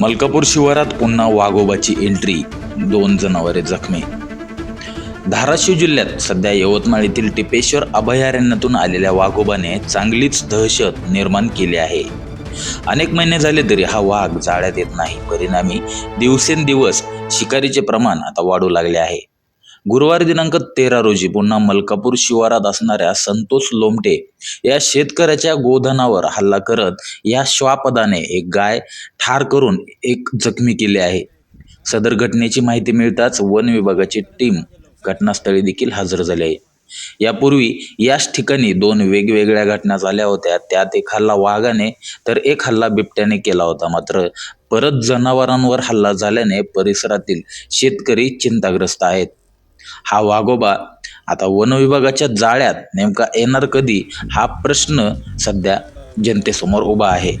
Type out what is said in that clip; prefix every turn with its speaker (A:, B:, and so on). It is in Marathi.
A: मलकापूर शिवारात पुन्हा वाघोबाची एंट्री दोन जनावरे जखमी. धाराशिव जिल्ह्यात सध्या यवतमाळ येथील टिपेश्वर अभयारण्यातून आलेल्या वाघोबाने चांगलीच दहशत निर्माण केली आहे. अनेक महिने झाले तरी हा वाघ जाळ्यात येत नाही. परिणामी दिवसेंदिवस शिकारीचे प्रमाण आता वाढू लागले आहे. गुरुवार दिनांक तेरा रोजी पुन्हा मलकापूर शिवारात असणाऱ्या संतोष लोमटे या शेतकऱ्याच्या गोधनावर हल्ला करत या श्वापदाने एक गाय ठार करून एक जखमी केले आहे. सदर घटनेची माहिती मिळताच वन विभागाची टीम घटनास्थळी देखील हजर झाली आहे. यापूर्वी याच ठिकाणी दोन वेगवेगळ्या घटना झाल्या होत्या. त्यात एक हल्ला वाघाने तर एक हल्ला बिबट्याने केला होता. मात्र परत जनावरांवर हल्ला झाल्याने परिसरातील शेतकरी चिंताग्रस्त आहेत. हा वाघोबा आता वनविभागाच्या जाळ्यात नेमका येणार कधी हा प्रश्न सध्या जनतेसमोर उभा आहे.